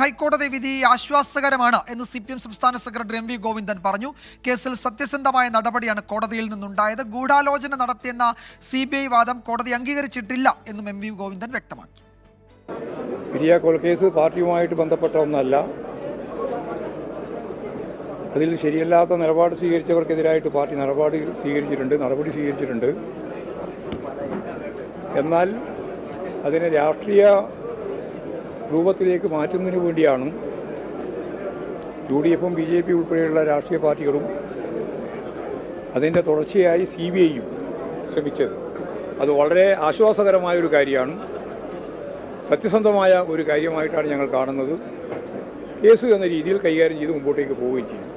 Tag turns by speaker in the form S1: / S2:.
S1: ഹൈക്കോടതി വിധി ആശ്വാസകരമാണ് എന്ന് സി പി എം സംസ്ഥാന സെക്രട്ടറി എം വി ഗോവിന്ദൻ പറഞ്ഞു. കേസിൽ സത്യസന്ധമായ നടപടിയാണ് കോടതിയിൽ നിന്നുണ്ടായത്. ഗൂഢാലോചന നടത്തിയെന്ന സി ബി ഐ വാദം കോടതി അംഗീകരിച്ചിട്ടില്ല എന്നും എം വി ഗോവിന്ദൻ വ്യക്തമാക്കി.
S2: പെരിയ കൊലക്കേസ് പാർട്ടിയുമായിട്ട് ബന്ധപ്പെട്ട ഒന്നല്ല. അതിൽ ശരിയല്ലാത്ത നിലപാട് സ്വീകരിച്ചവർക്കെതിരായിട്ട് പാർട്ടി നിലപാട് സ്വീകരിച്ചിട്ടുണ്ട് നടപടി സ്വീകരിച്ചിട്ടുണ്ട്. എന്നാൽ അതിനെ രാഷ്ട്രീയ രൂപത്തിലേക്ക് മാറ്റുന്നതിന് വേണ്ടിയാണ് യു ഡി എഫും ബി ജെ പി ഉൾപ്പെടെയുള്ള രാഷ്ട്രീയ പാർട്ടികളും അതിന്റെ തുടർച്ചയായി സി ബി ഐയും ശ്രമിച്ചത്. അത് വളരെ ആശ്വാസകരമായ ഒരു കാര്യമാണ്. സത്യസന്ധമായ ഒരു കാര്യമായിട്ടാണ് ഞങ്ങൾ കാണുന്നത്. കേസ് എന്ന രീതിയിൽ കൈകാര്യം ചെയ്ത് മുമ്പോട്ടേക്ക് പോവുകയും ചെയ്യും.